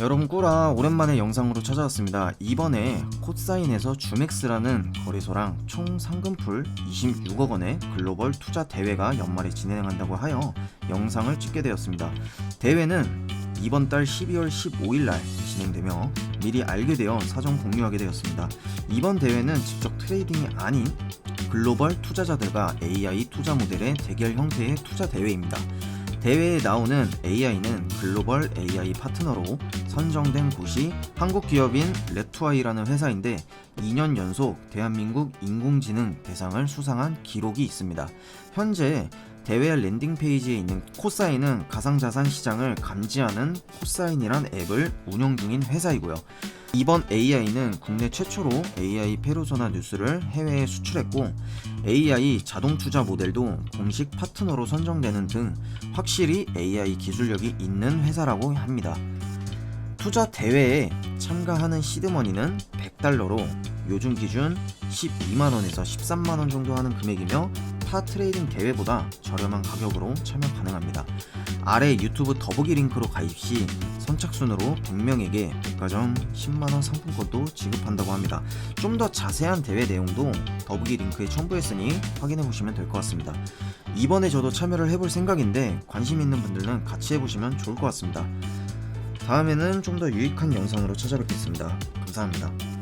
여러분 꾸라 오랜만에 영상으로 찾아왔습니다. 이번에 코사인에서 주맥스라는 거래소랑 총 상금풀 26억 원의 글로벌 투자 대회가 연말에 진행한다고 하여 영상을 찍게 되었습니다. 대회는 이번 달 12월 15일 날 진행되며 미리 알게 되어 사전 공유하게 되었습니다. 이번 대회는 직접 트레이딩이 아닌 글로벌 투자자들과 AI 투자 모델의 대결 형태의 투자 대회입니다. 대회에 나오는 AI는 글로벌 AI 파트너로 선정된 곳이 한국 기업인 레투아이라는 회사인데 2년 연속 대한민국 인공지능 대상을 수상한 기록이 있습니다. 현재 대회 랜딩 페이지에 있는 코사인은 가상자산 시장을 감지하는 코사인이란 앱을 운영 중인 회사이고요. 이번 AI는 국내 최초로 AI 페르소나 뉴스를 해외에 수출했고 AI 자동 투자 모델도 공식 파트너로 선정되는 등 확실히 AI 기술력이 있는 회사라고 합니다. 투자 대회에 참가하는 시드머니는 100달러로 요즘 기준 12만원에서 13만원 정도 하는 금액이며 타 트레이딩 대회보다 저렴한 가격으로 참여 가능합니다. 아래 유튜브 더보기 링크로 가입 시 선착순으로 100명에게 백화점 10만원 상품권도 지급한다고 합니다. 좀 더 자세한 대회 내용도 더보기 링크에 첨부했으니 확인해 보시면 될 것 같습니다. 이번에 저도 참여를 해볼 생각인데 관심 있는 분들은 같이 해보시면 좋을 것 같습니다. 다음에는 좀 더 유익한 영상으로 찾아뵙겠습니다. 감사합니다.